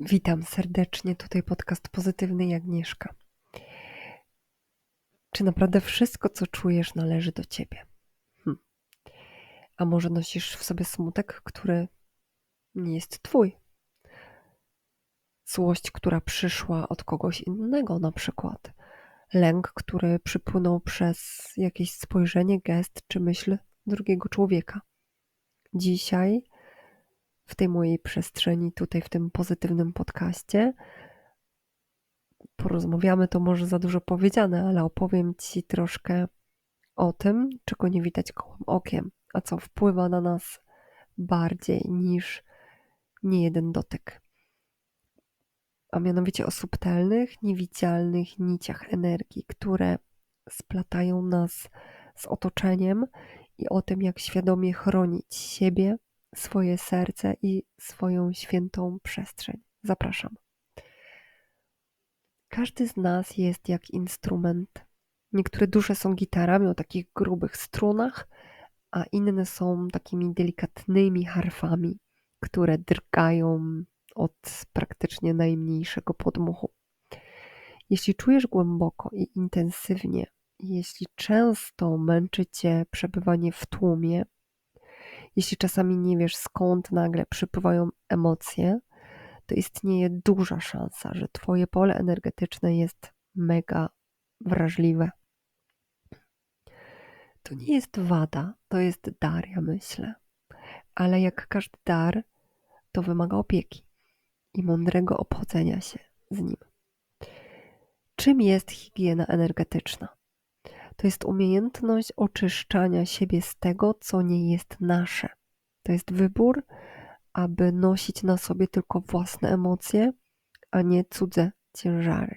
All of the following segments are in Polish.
Witam serdecznie, tutaj podcast Pozytywny Jagnieszka. Czy naprawdę wszystko, co czujesz, należy do ciebie? Hm. A może nosisz w sobie smutek, który nie jest twój? Złość, która przyszła od kogoś innego, na przykład. Lęk, który przypłynął przez jakieś spojrzenie, gest czy myśl drugiego człowieka. Dzisiaj w tej mojej przestrzeni, tutaj w tym pozytywnym podcaście. Porozmawiamy, to może za dużo powiedziane, ale opowiem Ci troszkę o tym, czego nie widać kołem okiem, a co wpływa na nas bardziej niż niejeden dotyk. A mianowicie o subtelnych, niewidzialnych niciach energii, które splatają nas z otoczeniem i o tym, jak świadomie chronić siebie swoje serce i swoją świętą przestrzeń. Zapraszam. Każdy z nas jest jak instrument. Niektóre dusze są gitarami o takich grubych strunach, a inne są takimi delikatnymi harfami, które drgają od praktycznie najmniejszego podmuchu. Jeśli czujesz głęboko i intensywnie, jeśli często męczy cię przebywanie w tłumie, jeśli czasami nie wiesz skąd nagle przypływają emocje, to istnieje duża szansa, że Twoje pole energetyczne jest mega wrażliwe. To nie jest wada, to jest dar, ja myślę. Ale jak każdy dar, to wymaga opieki i mądrego obchodzenia się z nim. Czym jest higiena energetyczna? To jest umiejętność oczyszczania siebie z tego, co nie jest nasze. To jest wybór, aby nosić na sobie tylko własne emocje, a nie cudze ciężary.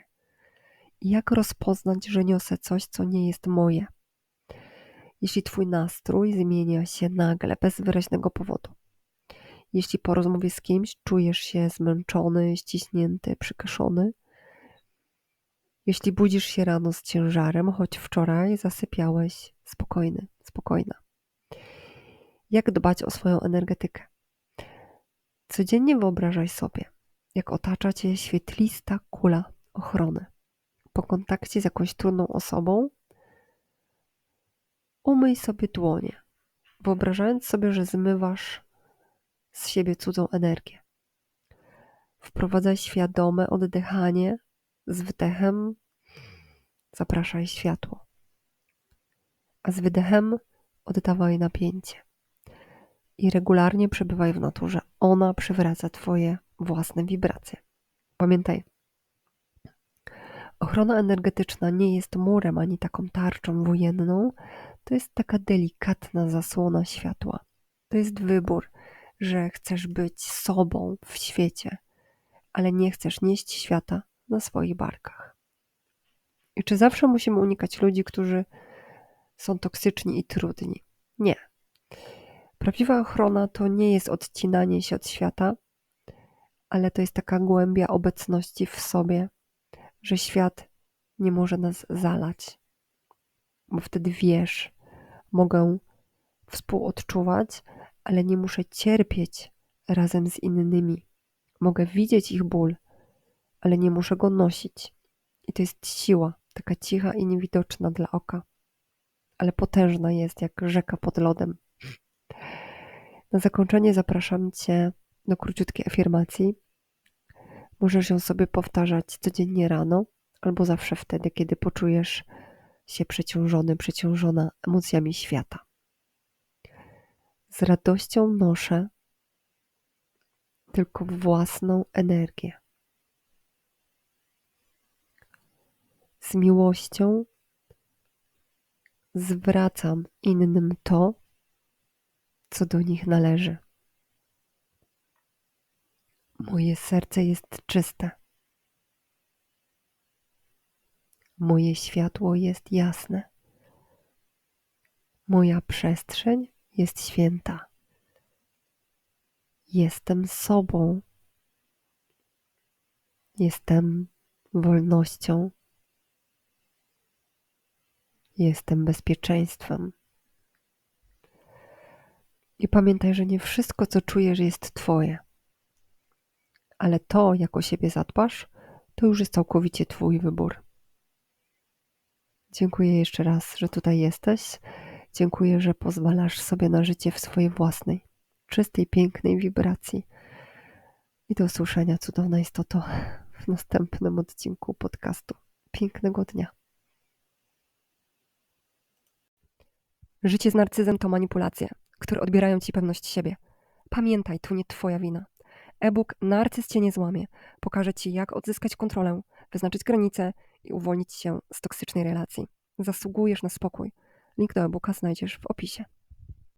Jak rozpoznać, że niosę coś, co nie jest moje? Jeśli Twój nastrój zmienia się nagle, bez wyraźnego powodu. Jeśli po rozmowie z kimś czujesz się zmęczony, ściśnięty, przykaszony, jeśli budzisz się rano z ciężarem, choć wczoraj zasypiałeś spokojny, spokojna. Jak dbać o swoją energetykę? Codziennie wyobrażaj sobie, jak otacza cię świetlista kula ochrony. Po kontakcie z jakąś trudną osobą, umyj sobie dłonie, wyobrażając sobie, że zmywasz z siebie cudzą energię. Wprowadzaj świadome oddychanie z wdechem zapraszaj światło, a z wydechem oddawaj napięcie. I regularnie przebywaj w naturze. Ona przywraca Twoje własne wibracje. Pamiętaj, ochrona energetyczna nie jest murem ani taką tarczą wojenną, to jest taka delikatna zasłona światła. To jest wybór, że chcesz być sobą w świecie, ale nie chcesz nieść świata na swoich barkach. I czy zawsze musimy unikać ludzi, którzy są toksyczni i trudni? Nie. Prawdziwa ochrona to nie jest odcinanie się od świata, ale to jest taka głębia obecności w sobie, że świat nie może nas zalać, bo wtedy wiesz, mogę współodczuwać, ale nie muszę cierpieć razem z innymi. Mogę widzieć ich ból, ale nie muszę go nosić. I to jest siła, taka cicha i niewidoczna dla oka, ale potężna jest jak rzeka pod lodem. Na zakończenie zapraszam Cię do króciutkiej afirmacji. Możesz ją sobie powtarzać codziennie rano, albo zawsze wtedy, kiedy poczujesz się przeciążony, przeciążona emocjami świata. Z radością noszę tylko własną energię. Z miłością zwracam innym to, co do nich należy. Moje serce jest czyste. Moje światło jest jasne. Moja przestrzeń jest święta. Jestem sobą. Jestem wolnością. Jestem bezpieczeństwem. I pamiętaj, że nie wszystko, co czujesz, jest Twoje, ale to, jak o siebie zadbasz, to już jest całkowicie Twój wybór. Dziękuję jeszcze raz, że tutaj jesteś. Dziękuję, że pozwalasz sobie na życie w swojej własnej, czystej, pięknej wibracji. I do usłyszenia, cudowna istoto, w następnym odcinku podcastu. Pięknego dnia. Życie z narcyzem to manipulacje, które odbierają ci pewność siebie. Pamiętaj, to nie twoja wina. E-book Narcyz cię nie złamie. Pokaże ci, jak odzyskać kontrolę, wyznaczyć granice i uwolnić się z toksycznej relacji. Zasługujesz na spokój. Link do e-booka znajdziesz w opisie.